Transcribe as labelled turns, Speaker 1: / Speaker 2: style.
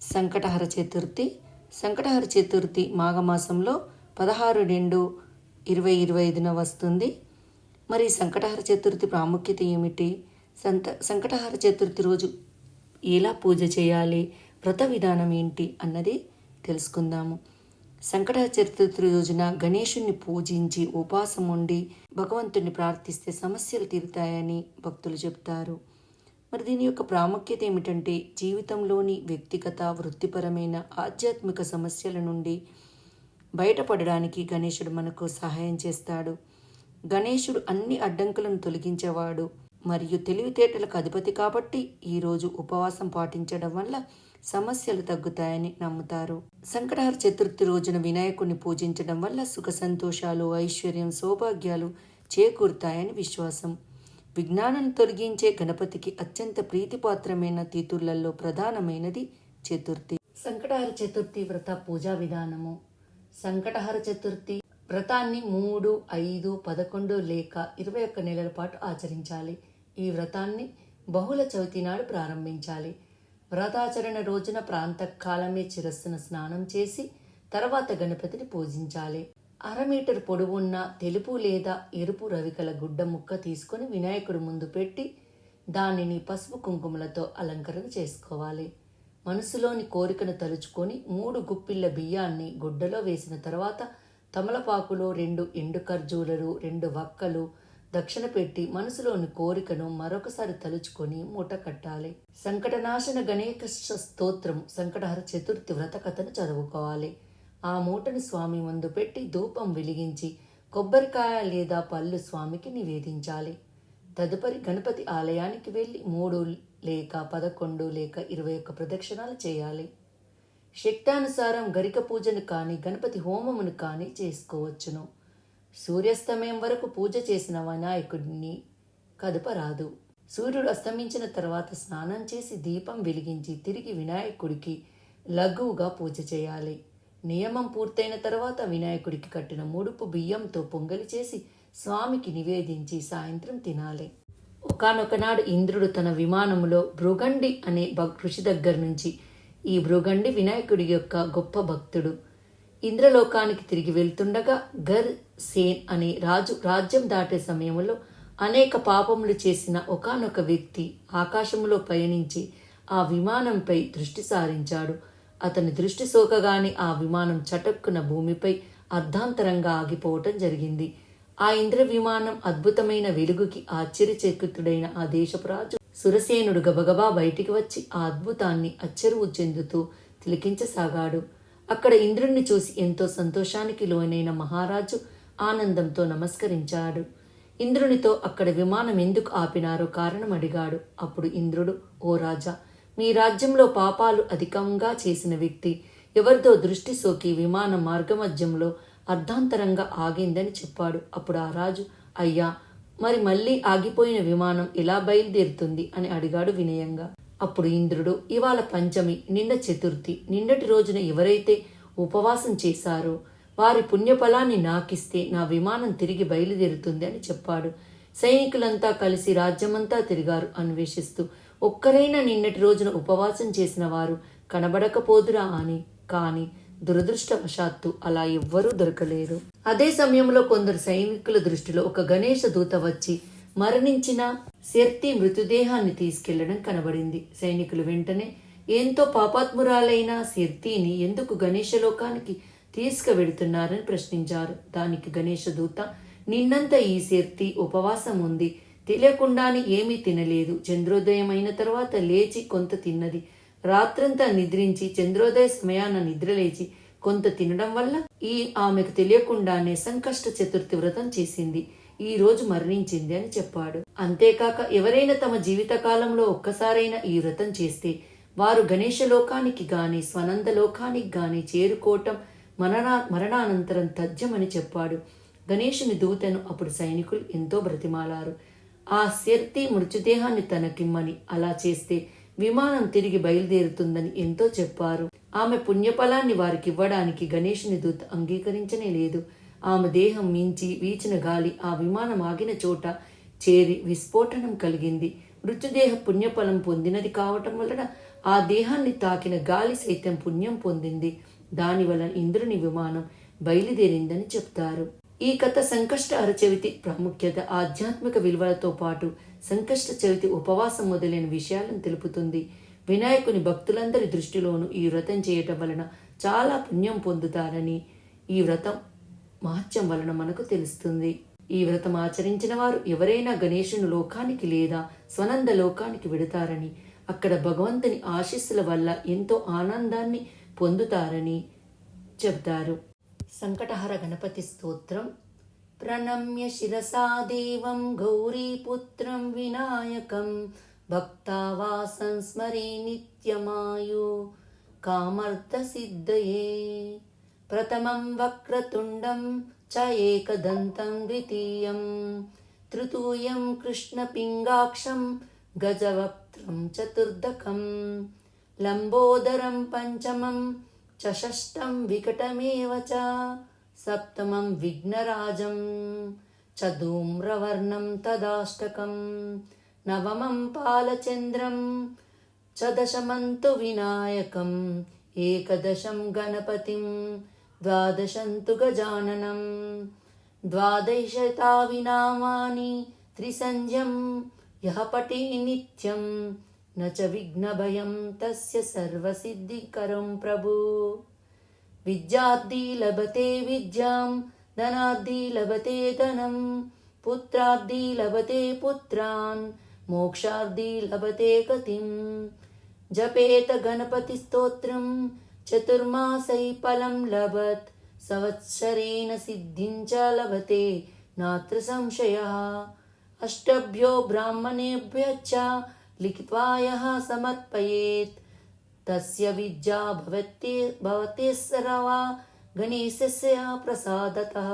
Speaker 1: సంకటహర చతుర్థి. సంకటహర చతుర్థి మాఘమాసంలో పదహారు రెండు ఇరవై ఇరవై ఐదున వస్తుంది. మరి సంకటహర చతుర్థి ప్రాముఖ్యత ఏమిటి? సంత సంకటహర చతుర్థి రోజు ఎలా పూజ చేయాలి? వ్రత విధానం ఏంటి అన్నది తెలుసుకుందాము. సంకటహర చతుర్థి రోజున గణేషుణ్ణి పూజించి ఉపవాసం ఉండి భగవంతుణ్ణి ప్రార్థిస్తే సమస్యలు తీరుతాయని భక్తులు చెప్తారు. మరి దీని యొక్క ప్రాముఖ్యత ఏమిటంటే జీవితంలోని వ్యక్తిగత వృత్తిపరమైన ఆధ్యాత్మిక సమస్యల నుండి బయటపడడానికి గణేశుడు మనకు సహాయం చేస్తాడు. గణేశుడు అన్ని అడ్డంకులను తొలగించేవాడు మరియు తెలివితేటలకు అధిపతి కాబట్టి ఈరోజు ఉపవాసం పాటించడం వల్ల సమస్యలు తగ్గుతాయని నమ్ముతారు. సంకటహర చతుర్థి రోజున వినాయకుడిని పూజించడం వల్ల సుఖ సంతోషాలు ఐశ్వర్యం సౌభాగ్యాలు చేకూరుతాయని విశ్వాసం. విజ్ఞానాన్ని తొలగించే గణపతికి అత్యంత ప్రీతిపాత్రమైన తిథులలో ప్రధానమైనది చతుర్థి. సంకటహర చతుర్థి వ్రత పూజా విధానము. సంకటహర చతుర్థి వ్రతాన్ని మూడు ఐదు పదకొండు లేక ఇరవై ఒక్క నెలల పాటు ఆచరించాలి. ఈ వ్రతాన్ని బహుళ చవితి నాడు ప్రారంభించాలి. వ్రతాచరణ రోజున ప్రాంతకాలమే చిరస్సున స్నానం చేసి తర్వాత గణపతిని పూజించాలి. అర మీటర్ పొడవున్న తెలుపు లేదా ఎరుపు రవికల గుడ్డ ముక్క తీసుకొని వినాయకుడి ముందు పెట్టి దానిని పసుపు కుంకుమలతో అలంకరణ చేసుకోవాలి. మనసులోని కోరికను తలుచుకొని మూడు గుప్పిళ్ళ బియ్యాన్ని గుడ్డలో వేసిన తర్వాత తమలపాకులో రెండు ఎండు ఖర్జూరలు రెండు వక్కలు దక్షిణ పెట్టి మనసులోని కోరికను మరొకసారి తలుచుకొని మూట కట్టాలి. సంకటనాశన గణేక స్తోత్రం సంకటహర చతుర్థి వ్రత కథను చదువుకోవాలి. ఆ మూటను స్వామి ముందు పెట్టి ధూపం వెలిగించి కొబ్బరికాయ లేదా పళ్ళు స్వామికి నివేదించాలి. తదుపరి గణపతి ఆలయానికి వెళ్ళి మూడు లేక పదకొండు లేక ఇరవై ఒక్క ప్రదక్షిణాలు చేయాలి. శక్తానుసారం గరిక పూజను కానీ గణపతి హోమమును కానీ చేసుకోవచ్చును. సూర్యాస్తమయం వరకు పూజ చేసిన వినాయకుడిని కదపరాదు. సూర్యుడు అస్తమించిన తర్వాత స్నానం చేసి దీపం వెలిగించి తిరిగి వినాయకుడికి లఘువుగా పూజ చేయాలి. నియమం పూర్తయిన తర్వాత వినాయకుడికి కట్టిన ముడుపు బియ్యంతో పొంగలి చేసి స్వామికి నివేదించి సాయంత్రం తినాలి. ఒకనొకనాడు ఇంద్రుడు తన విమానములో భృగండి అనే భక్- ఋషి దగ్గర నుంచి ఈ భృగండి వినాయకుడి యొక్క గొప్ప భక్తుడు. ఇంద్రలోకానికి తిరిగి వెళ్తుండగా గర్ సేన్ అనే రాజు రాజ్యం దాటే సమయంలో అనేక పాపములు చేసిన ఒకానొక వ్యక్తి ఆకాశంలో పయనించి ఆ విమానంపై దృష్టి సారించాడు. అతని దృష్టి సోకగానే ఆ విమానం చటక్కున భూమిపై అర్ధాంతరంగా ఆగిపోవటం జరిగింది. ఆ ఇంద్ర విమానం అద్భుతమైన వెలుగుకి ఆశ్చర్యచకితుడైన ఆ దేశపు రాజు సురసేనుడు గబగబా బయటికి వచ్చి ఆ అద్భుతాన్ని అచ్చరువు చెందుతూ తిలకించసాగాడు. అక్కడ ఇంద్రుణ్ణి చూసి ఎంతో సంతోషానికి లోనైన మహారాజు ఆనందంతో నమస్కరించాడు. ఇంద్రునితో అక్కడ విమానం ఎందుకు ఆపినారో కారణం అడిగాడు. అప్పుడు ఇంద్రుడు ఓ రాజా మీ రాజ్యంలో పాపాలు అధికంగా చేసిన వ్యక్తి ఎవరితో దృష్టి సోకి విమానం మార్గమధ్యంలో అర్ధాంతరంగా ఆగిందని చెప్పాడు. అప్పుడు ఆ రాజు అయ్యా మరి మళ్ళీ ఆగిపోయిన విమానం ఎలా బయలుదేరుతుంది? అని అడిగాడు వినయంగా. అప్పుడు ఇంద్రుడు ఇవాళ పంచమి నిన్న చతుర్థి నిన్నటి రోజున ఎవరైతే ఉపవాసం చేశారో వారి పుణ్యఫలాన్ని నాకిస్తే నా విమానం తిరిగి బయలుదేరుతుంది అని చెప్పాడు. సైనికులంతా కలిసి రాజ్యమంతా తిరిగారు అన్వేషిస్తూ. ఒక్కరైనా నిన్నటి రోజున ఉపవాసం చేసిన వారు కనబడకపోదురా అని కాని దురదృష్టవశాత్తు అలా ఎవ్వరూ దొరకలేరు. అదే సమయంలో కొందరు సైనికుల దృష్టిలో ఒక గణేష దూత వచ్చి మరణించిన శర్తి మృతదేహాన్ని తీసుకెళ్ళడం కనబడింది. సైనికులు వెంటనే ఎంతో పాపాత్మురాలైన శర్తిని ఎందుకు గణేష లోకానికి తీసుకువెడుతున్నారని ప్రశ్నించారు. దానికి గణేష దూత నిన్నంతా ఈ శర్తి ఉపవాసం ఉంది తెలియకుండానే ఏమీ తినలేదు. చంద్రోదయం అయిన తర్వాత లేచి కొంత తిన్నది. రాత్రంతా నిద్రించి చంద్రోదయ సమయాన నిద్రలేచి కొంత తినడం వల్ల ఈ ఆమెకు తెలియకుండానే సంకష్ట చతుర్థి వ్రతం చేసింది. ఈ రోజు మరణించింది అని చెప్పాడు. అంతేకాక ఎవరైనా తమ జీవితకాలంలో ఒక్కసారైనా ఈ వ్రతం చేస్తే వారు గణేష లోకానికి గాని స్వనంద లోకానికి గాని చేరుకోవటం మరణా మరణానంతరం తథ్యమని చెప్పాడు. గణేషుని దూతను అప్పుడు సైనికులు ఎంతో బ్రతిమాలారు. ఆ శక్తి మృత్యుదేహాన్ని తనకిమ్మని. అలా చేస్తే విమానం తిరిగి బయలుదేరుతుందని ఎంతో చెప్పారు. ఆమె పుణ్యఫలాన్ని వారికి ఇవ్వడానికి గణేషుని దూత అంగీకరించనే లేదు. ఆమె దేహం మించి వీచిన గాలి ఆ విమానం ఆగిన చోట చేరి విస్ఫోటనం కలిగింది. మృత్యుదేహ పుణ్యఫలం పొందినది కావటం వలన ఆ దేహాన్ని తాకిన గాలి సైతం పుణ్యం పొందింది. దానివల్ల ఇంద్రుని విమానం బయలుదేరిందని చెప్తారు. ఈ కథ సంకష్ట అరచవితి ప్రాముఖ్యత ఆధ్యాత్మిక విలువలతో పాటు సంకష్ట చవితి ఉపవాసం మొదలైన విషయాలను తెలుపుతుంది. వినాయకుని భక్తులందరి దృష్టిలోనూ ఈ వ్రతం చేయటం వలన చాలా పుణ్యం పొందుతారని ఈ వ్రతం మహత్యం వలన మనకు తెలుస్తుంది. ఈ వ్రతం ఆచరించిన వారు ఎవరైనా గణేశుని లోకానికి లేదా స్వనంద లోకానికి విడతారని అక్కడ భగవంతుని ఆశీస్సుల వల్ల ఎంతో ఆనందాన్ని పొందుతారని చెబుతారు. సంకటహర గణపతి స్తోత్రం. ప్రణమ్య శిరసా దేవం గౌరీపుత్రం వినాయకం. భక్తావాసం స్మరే నిత్యమాయు. కామర్థసిద్ధయే. ప్రథమం వక్రతుండం చ ఏకదంతం ద్వితీయం. తృతీయం కృష్ణపింగాక్షం గజవక్త్రం చతుర్దకం. లంబోదరం పంచమం चषष्टम् विकटमेव च सप्तमम् विघ्नराजम् चतुं रवर्णम् तदाष्टकम् नवमम् पालचन्द्रम् च दशमन्तु विनायकम् एकदशम् गणपतिम् द्वादशन्तु गजाननम् द्वादशताविनामानि त्रिसंज्ञम् यः पटे नित्यम् न च विघ्नभयं तस्य सर्वसिद्धिकरं प्रभु। विद्याद्दि लभते विद्यां धनाद्दि लभते धनं पुत्राद्दि लभते पुत्रान् मोक्षाद्दि लभते गतिं। जपेत गणपतिस्तोत्रं चतुर्मासै फलं लभत् संवत्सरेण सिद्धिं च लभते नात्र संशयः। अष्टभ्यो ब्राह्मणेभ्यश्च लिखित्वा यः समर्पयेत्। तस्य विद्या भवति भवति सर्वा गणेशस्य प्रसादतः।